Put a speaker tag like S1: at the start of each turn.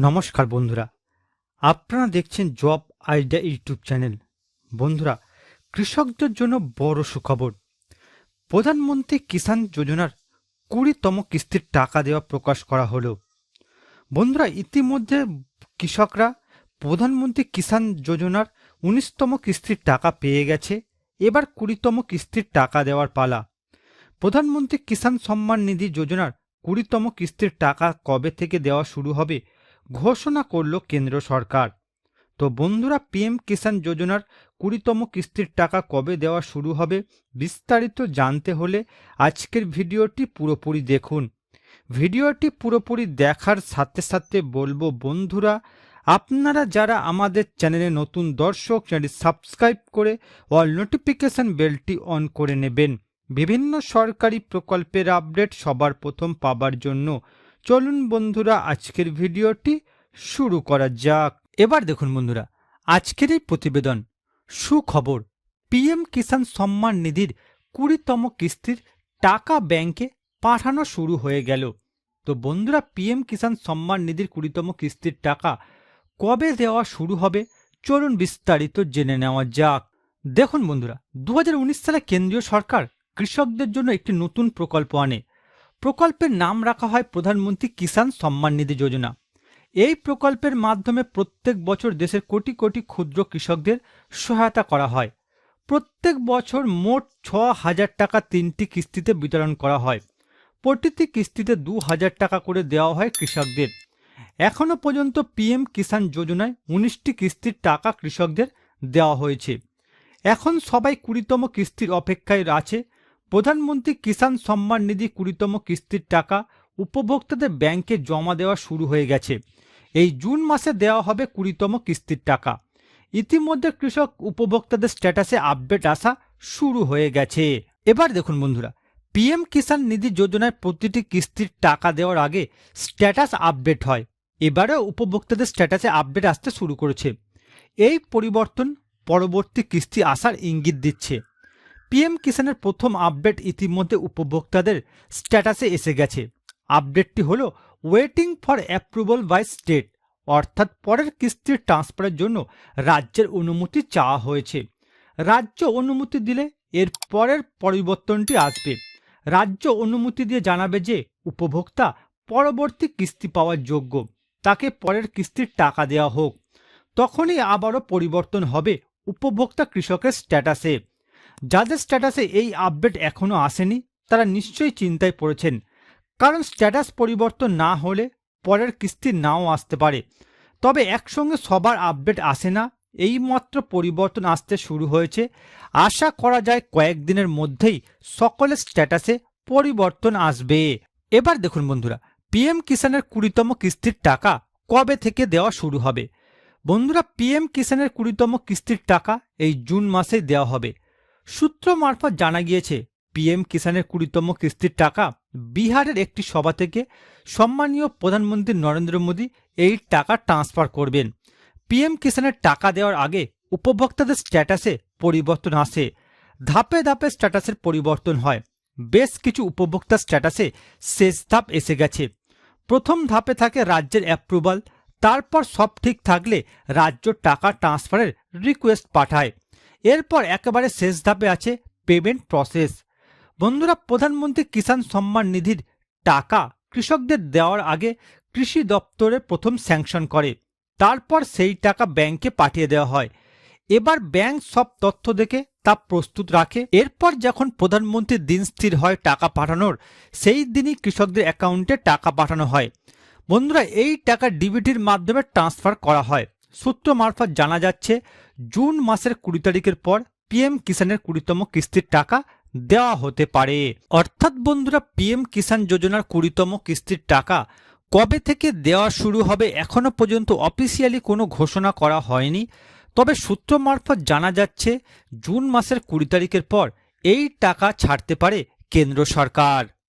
S1: নমস্কার বন্ধুরা। আপনারা দেখছেন জব আইডিয়া ইউটিউব চ্যানেল। বন্ধুরা, কৃষকদের জন্য বড় সুখবর। প্রধানমন্ত্রী কিষাণ যোজনার কুড়িতম কিস্তির টাকা দেওয়া প্রকাশ করা হলো। বন্ধুরা, ইতিমধ্যে কৃষকরা প্রধানমন্ত্রী কিষাণ যোজনার উনিশতম কিস্তির টাকা পেয়ে গেছে। এবার কুড়িতম কিস্তির টাকা দেওয়ার পালা। প্রধানমন্ত্রী কিষাণ সম্মান নিধি যোজনার কুড়িতম কিস্তির টাকা কবে থেকে দেওয়া শুরু হবে ঘোষণা করল কেন্দ্র সরকার। তো বন্ধুরা পিএম কিষাণ যোজনার কুড়িতম কিস্তির টাকা কবে দেওয়া শুরু হবে বিস্তারিত জানতে হলে আজকের ভিডিওটি পুরোপুরি দেখুন। ভিডিওটি পুরোপুরি দেখার সাথে সাথে বলব, বন্ধুরা, আপনারা যারা আমাদের চ্যানেলে নতুন দর্শক, চ্যানেলটি সাবস্ক্রাইব করে অল নোটিফিকেশন বেলটি অন করে নেবেন। বিভিন্ন সরকারি প্রকল্পের আপডেট সবার প্রথম পাবার জন্য। চলুন বন্ধুরা, আজকের ভিডিওটি শুরু করা যাক। এবার দেখুন বন্ধুরা, আজকের এই প্রতিবেদন, সুখবর। পিএম কিষাণ সম্মান নিধির কুড়িতম কিস্তির টাকা ব্যাংকে পাঠানো শুরু হয়ে গেল। তো বন্ধুরা, পিএম কিষাণ সম্মান নিধির কুড়িতম কিস্তির টাকা কবে দেওয়া শুরু হবে, চলুন বিস্তারিত জেনে নেওয়া যাক। দেখুন বন্ধুরা দু হাজার উনিশ সালে কেন্দ্রীয় সরকার কৃষকদের জন্য একটি নতুন প্রকল্প আনে। প্রকল্পের নাম রাখা হয় প্রধানমন্ত্রী কিষাণ সম্মান নিধি যোজনা। এই প্রকল্পের মাধ্যমে প্রত্যেক বছর দেশের কোটি কোটি ক্ষুদ্র কৃষকদের সহায়তা করা হয়। প্রত্যেক বছর মোট ছ হাজার টাকা তিনটি কিস্তিতে বিতরণ করা হয়। প্রতিটি কিস্তিতে দু হাজার টাকা করে দেওয়া হয় কৃষকদের। এখনও পর্যন্ত পিএম কিষাণ যোজনায় উনিশটি কিস্তির টাকা কৃষকদের দেওয়া হয়েছে। এখন সবাই কুড়িতম কিস্তির অপেক্ষায় আছে। প্রধানমন্ত্রী কিষাণ সম্মান নিধি কুড়িতম কিস্তির টাকা উপভোক্তাদের ব্যাংকে জমা দেওয়া শুরু হয়ে গেছে। এই জুন মাসে দেওয়া হবে কুড়িতম কিস্তির টাকা। ইতিমধ্যে কৃষক উপভোক্তাদের স্ট্যাটাসে আপডেট আসা শুরু হয়ে গেছে। এবার দেখুন বন্ধুরা, পিএম কিষাণ নিধি যোজনায় প্রতিটি কিস্তির টাকা দেওয়ার আগে স্ট্যাটাস আপডেট হয়। এবারে উপভোক্তাদের স্ট্যাটাসে আপডেট আসতে শুরু করেছে। এই পরিবর্তন পরবর্তী কিস্তি আসার ইঙ্গিত দিচ্ছে। পিএম কিষাণের প্রথম আপডেট ইতিমধ্যে উপভোক্তাদের স্ট্যাটাসে এসে গেছে। আপডেটটি হল waiting for approval by state অর্থাৎ পরের কিস্তির ট্রান্সফারের জন্য রাজ্যের অনুমতি চাওয়া হয়েছে। রাজ্য অনুমতি দিলে এর পরের পরিবর্তনটি আসবে। রাজ্য অনুমতি দিয়ে জানাবে যে উপভোক্তা পরবর্তী কিস্তি পাওয়ার যোগ্য, তাকে পরের কিস্তির টাকা দেওয়া হোক। তখনই আবারও পরিবর্তন হবে উপভোক্তা কৃষকের স্ট্যাটাসে। যাদের স্ট্যাটাসে এই আপডেট এখনও আসেনি, তারা নিশ্চয়ই চিন্তায় পড়েছেন। কারণ স্ট্যাটাস পরিবর্তন না হলে পরের কিস্তি নাও আসতে পারে। তবে একসঙ্গে সবার আপডেট আসে না, এইমাত্র পরিবর্তন আসতে শুরু হয়েছে। আশা করা যায় কয়েকদিনের মধ্যেই সকলের স্ট্যাটাসে পরিবর্তন আসবে। এবার দেখুন বন্ধুরা, পিএম কিষাণের কুড়িতম কিস্তির টাকা কবে থেকে দেওয়া শুরু হবে? বন্ধুরা, পিএম কিষাণের কুড়িতম কিস্তির টাকা এই জুন মাসেই দেওয়া হবে। সূত্র মারফত জানা গিয়েছে, পিএম কিষাণের কুড়িতম কিস্তির টাকা বিহারের একটি সভা থেকে সম্মানীয় প্রধানমন্ত্রী নরেন্দ্র মোদী এই টাকা ট্রান্সফার করবেন। পিএম কিষাণের টাকা দেওয়ার আগে উপভোক্তাদের স্ট্যাটাসে পরিবর্তন আসে। ধাপে ধাপে স্ট্যাটাসের পরিবর্তন হয়। বেশ কিছু উপভোক্তা স্ট্যাটাসে শেষ ধাপ এসে গেছে। প্রথম ধাপে থাকে রাজ্যের অ্যাপ্রুভাল তারপর সব ঠিক থাকলে রাজ্য টাকা ট্রান্সফারের রিকোয়েস্ট পাঠায়। এরপর একেবারে শেষ ধাপে আছে পেমেন্ট প্রসেস বন্ধুরা, প্রধানমন্ত্রী কিষাণ সম্মান নিধির টাকা কৃষকদের দেওয়ার আগে কৃষি দপ্তরে প্রথম স্যাংশন করে, তারপর সেই টাকা ব্যাংকে পাঠিয়ে দেওয়া হয়। এবার ব্যাংক সব তথ্য দেখে তা প্রস্তুত রাখে। এরপর যখন প্রধানমন্ত্রীর দিন স্থির হয় টাকা পাঠানোর, সেই দিনই কৃষকদের অ্যাকাউন্টে টাকা পাঠানো হয়। বন্ধুরা, এই টাকা ডিবিটির মাধ্যমে ট্রান্সফার করা হয়। সূত্র মারফত জানা যাচ্ছে, জুন মাসের কুড়ি তারিখের পর পিএম কিষাণের কুড়িতম কিস্তির টাকা দেওয়া হতে পারে। অর্থাৎ বন্ধুরা, পিএম কিষাণ যোজনার কুড়িতম কিস্তির টাকা কবে থেকে দেওয়া শুরু হবে এখনও পর্যন্ত অফিসিয়ালি কোনো ঘোষণা করা হয়নি। তবে সূত্র মারফত জানা যাচ্ছে, জুন মাসের কুড়ি তারিখের পর এই টাকা ছাড়তে পারে কেন্দ্র সরকার।